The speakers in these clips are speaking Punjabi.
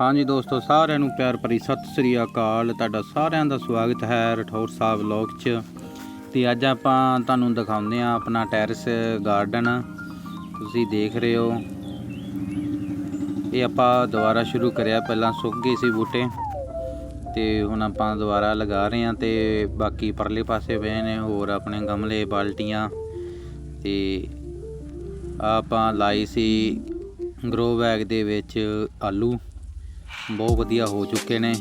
ਹਾਂਜੀ ਦੋਸਤੋ, ਸਾਰਿਆਂ ਨੂੰ ਪਿਆਰ ਭਰੀ ਸਤਿ ਸ੍ਰੀ ਅਕਾਲ। ਤੁਹਾਡਾ ਸਾਰਿਆਂ ਦਾ ਸਵਾਗਤ ਹੈ ਰਠੌਰ ਸਾਹਿਬ ਲੋਕ 'ਚ। ਤੇ ਅੱਜ ਆਪਾਂ ਤੁਹਾਨੂੰ ਦਿਖਾਉਂਦੇ ਆ ਆਪਣਾ ਟੈਰਿਸ ਗਾਰਡਨ। ਤੁਸੀਂ ਦੇਖ ਰਹੇ ਹੋ। ਇਹ ਆਪਾਂ ਦੁਬਾਰਾ ਸ਼ੁਰੂ ਕਰਿਆ, ਪਹਿਲਾਂ ਸੁੱਕ ਗਏ ਸੀ ਬੂਟੇ। ਤੇ ਹੁਣ ਆਪਾਂ ਦੁਬਾਰਾ ਲਗਾ ਰਹੇ ਹਾਂ ਤੇ ਬਾਕੀ ਪਰਲੇ ਪਾਸੇ ਪਏ ਨੇ ਹੋਰ ਆਪਣੇ ਗਮਲੇ, ਬਾਲਟੀਆਂ। ਤੇ ਆਪਾਂ ਲਾਈ ਸੀ ਗਰੋ ਬੈਗ ਦੇ ਵਿੱਚ ਆਲੂ। ਬਹੁਤ ਵਧੀਆ ਹੋ ਚੁੱਕੇ ਨੇ।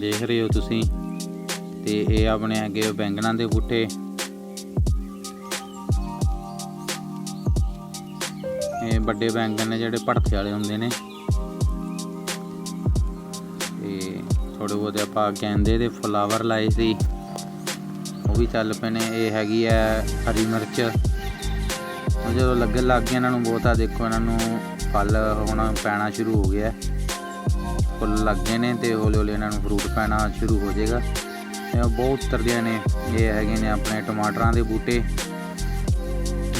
ਦੇਖ ਰਹੇ ਹੋ ਤੁਸੀਂ। ਤੇ ਇਹ ਆਪਣੇ ਹੈਗੇ ਬੈਂਗਣਾ ਦੇ ਬੂਟੇ। ਇਹ ਵੱਡੇ ਬੈਂਗਣ ਨੇ ਜਿਹੜੇ ਭੜਥੇ ਵਾਲੇ ਹੁੰਦੇ ਨੇ। ਤੇ ਥੋੜੇ ਬਹੁਤੇ ਆਪਾਂ ਕਹਿੰਦੇ ਦੇ ਫਲਾਵਰ ਲਾਏ ਸੀ। ਉਹ ਵੀ ਚੱਲ ਪਏ ਨੇ। ਇਹ ਹੈਗੀ ਹੈ ਹਰੀ ਮਿਰਚ। ਜਦੋਂ ਲੱਗਣ ਲੱਗ ਗਿਆ ਇਹਨਾਂ ਨੂੰ ਬਹੁਤਾ ਦੇਖੋ, ਇਹਨਾਂ ਨੂੰ ਫਲ ਹੋਣਾ ਪੈਣਾ ਸ਼ੁਰੂ ਹੋ ਗਿਆ। ਫੁੱਲ ਲੱਗ ਗਏ ਨੇ ਤੇ ਹੌਲੀ ਹੌਲੀ ਇਹਨਾਂ ਨੂੰ ਫਰੂਟ ਪੈਣਾ ਸ਼ੁਰੂ ਹੋ ਜਾਏਗਾ। ਬਹੁਤ ਤਰਦੀਆਂ ਨੇ। ਇਹ ਹੈਗੇ ਨੇ ਆਪਣੇ ਟਮਾਟਰਾਂ ਦੇ ਬੂਟੇ।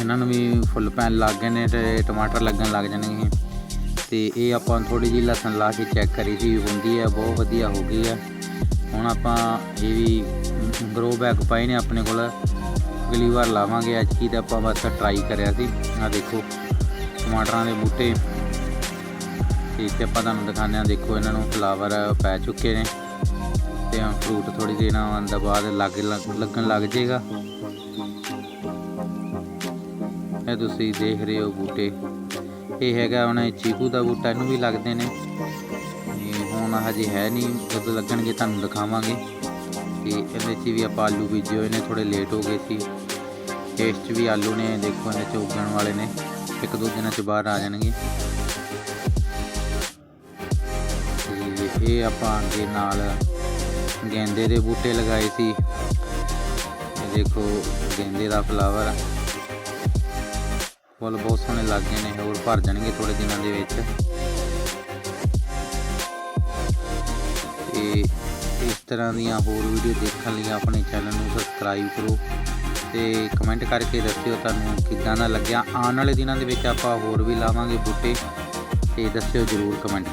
ਇਹਨਾਂ ਨੂੰ ਵੀ ਫੁੱਲ ਪੈਣ ਲੱਗ ਗਏ ਨੇ ਤੇ ਟਮਾਟਰ ਲੱਗਣ ਲੱਗ ਜਾਣਗੇ ਤੇ ਇਹ ਆਪਾਂ ਥੋੜੀ ਜਿਹੀ ਲਸਣ ਲਾ ਕੇ ਚੈੱਕ ਕਰੀ ਸੀ, ਹੁੰਦੀ ਹੈ, ਬਹੁਤ ਵਧੀਆ ਹੋ ਗਈ ਹੈ। ਹੁਣ ਆਪਾਂ ਇਹ ਵੀ ਗਰੋ ਬੈਗ ਪਏ ਨੇ ਆਪਣੇ ਕੋਲ। ਅਗਲੀ ਵਾਰ ਲਾਵਾਂਗੇ ਅੱਜ ਕੀ ਤਾਂ ਆਪਾਂ ਬਸ ਟਰਾਈ ਕਰਿਆ ਸੀ। ਆ ਦੇਖੋ, ਟਮਾਟਰਾਂ ਦੇ ਬੂਟੇ। ਤੇ ਇੱਥੇ ਆਪਾਂ ਤੁਹਾਨੂੰ ਦਿਖਾਉਂਦੇ ਹਾਂ। ਦੇਖੋ, ਇਹਨਾਂ ਨੂੰ ਫਲਾਵਰ ਪੈ ਚੁੱਕੇ ਨੇ ਤੇ ਹੁਣ ਫਰੂਟ ਥੋੜੀ ਦੇਰ ਆਉਣ ਦਾ ਬਾਅਦ ਲੱਗ ਲੱਗਣ ਲੱਗ ਜਾਏਗਾ। ਇਹ ਤੁਸੀਂ ਦੇਖ ਰਹੇ ਹੋ ਬੂਟੇ। ਇਹ ਹੈਗਾ ਹੁਣ ਚੀਕੂ ਦਾ ਬੂਟਾ, ਇਹਨੂੰ ਵੀ ਲੱਗਦੇ ਨੇ। ਹੁਣ ਹਜੇ ਹੈ ਨਹੀਂ, ਜਦੋਂ ਲੱਗਣਗੇ ਤੁਹਾਨੂੰ ਦਿਖਾਵਾਂਗੇ। ਤੇ ਇਹਦੇ 'ਚ ਵੀ ਆਪਾਂ ਆਲੂ ਬੀਜੇ ਹੋਏ ਨੇ ਥੋੜੇ ਲੇਟ ਹੋ ਗਏ ਸੀ। ਇਸ 'ਚ ਵੀ ਆਲੂ ਨੇ, ਦੇਖੋ ਇਹਦੇ 'ਚ ਉੱਗਣ ਵਾਲੇ ਨੇ। ਇੱਕ ਦੋ ਦਿਨਾਂ 'ਚ ਬਾਹਰ ਆ ਜਾਣਗੇ। ਇਹ ਆਪਾਂ ਅੱਗੇ ਨਾਲ ਗੇਂਦੇ ਦੇ ਬੂਟੇ ਲਗਾਏ ਸੀ। ਇਹ ਦੇਖੋ, ਗੇਂਦੇ ਦਾ ਫਲਾਵਰ ਫੁੱਲ ਬਹੁਤ ਸੋਹਣੇ ਲੱਗ ਗਏ ਨੇ, ਹੋਰ ਭਰ ਜਾਣਗੇ ਥੋੜੇ ਦਿਨਾਂ ਦੇ ਵਿੱਚ। ਤੇ ਇਸ ਤਰ੍ਹਾਂ ਦੀਆਂ ਹੋਰ ਵੀਡੀਓ ਦੇਖਣ ਲਈ ਆਪਣੇ ਚੈਨਲ ਨੂੰ ਸਬਸਕ੍ਰਾਈਬ ਕਰੋ ਤੇ ਕਮੈਂਟ ਕਰਕੇ ਦੱਸਿਓ ਤੁਹਾਨੂੰ ਕਿੱਦਾਂ ਦਾ ਲੱਗਿਆ। ਆਉਣ ਵਾਲੇ ਦਿਨਾਂ ਦੇ ਵਿੱਚ ਆਪਾਂ ਹੋਰ ਵੀ ਲਾਵਾਂਗੇ ਬੂਟੇ ਤੇ ਦੱਸਿਓ ਜਰੂਰ ਕਮੈਂਟ